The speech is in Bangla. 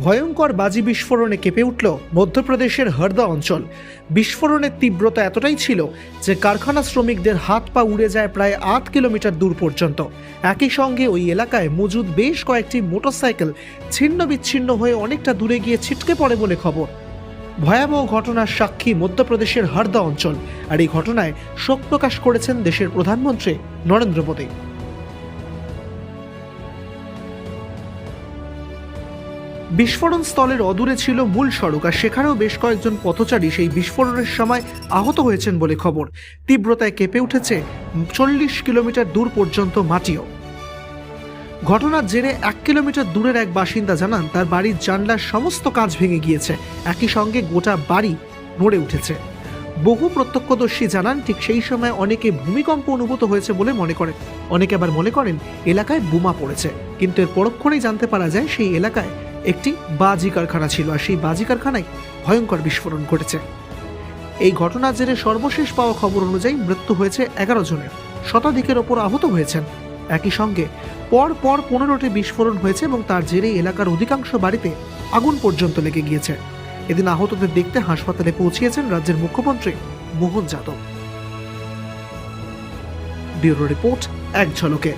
ভয়ঙ্কর বাজি বিস্ফোরণে কেঁপে উঠল মধ্যপ্রদেশের হরদা অঞ্চল। বিস্ফোরণের তীব্রতা এতটাই ছিল যে কারখানা শ্রমিকদের হাত পা উড়ে যায় প্রায় আট কিলোমিটার দূর পর্যন্ত। একই সঙ্গে ওই এলাকায় মজুদ বেশ কয়েকটি মোটরসাইকেল ছিন্ন বিচ্ছিন্ন হয়ে অনেকটা দূরে গিয়ে ছিটকে পড়ে বলে খবর। ভয়াবহ ঘটনার সাক্ষী মধ্যপ্রদেশের হরদা অঞ্চল, আর এই ঘটনায় শোক প্রকাশ করেছেন দেশের প্রধানমন্ত্রী নরেন্দ্র মোদী। বিস্ফোরণ স্থলের অদূরে ছিল মূল সড়ক, আর সেখানেও বেশ কয়েকজন পথচারী সেই বিস্ফোরণের সময় আহত হয়েছেন বলে খবর। তীব্রতায় কেঁপে উঠেছে চল্লিশ কিলোমিটার দূর পর্যন্ত মাটিও। ঘটনার জেরে এক কিলোমিটার দূরের এক বাসিন্দা জানান, তার বাড়ির জানলার সমস্ত কাজ ভেঙে গিয়েছে। একই সঙ্গে গোটা বাড়ি নড়ে উঠেছে। বহু প্রত্যক্ষদর্শী জানান, ঠিক সেই সময় অনেকে ভূমিকম্প অনুভূত হয়েছে বলে মনে করেন। অনেকে আবার মনে করেন, এলাকায় বোমা পড়েছে। কিন্তু এর পরক্ষণেই জানতে পারা যায়, সেই এলাকায় একটি বাজি কারখানা ছিল আর সেই বাজি কারখানায় ভয়ঙ্কর বিস্ফোরণ ঘটেছে। এই ঘটনার জেরে সর্বশেষ পাওয়া খবর অনুযায়ী মৃত্যু হয়েছে এগারো জনের। শতাধিকের ওপর আহত হয়েছেন। একই সঙ্গে পর পর পনেরোটি বিস্ফোরণ হয়েছে এবং তার জেরে এলাকার অধিকাংশ বাড়িতে আগুন পর্যন্ত লেগে গিয়েছে। এদিন আহতদের দেখতে হাসপাতালে পৌঁছিয়েছেন রাজ্যের মুখ্যমন্ত্রী মোহন যাদব। ব্যুরো রিপোর্ট, এক ঝলকে।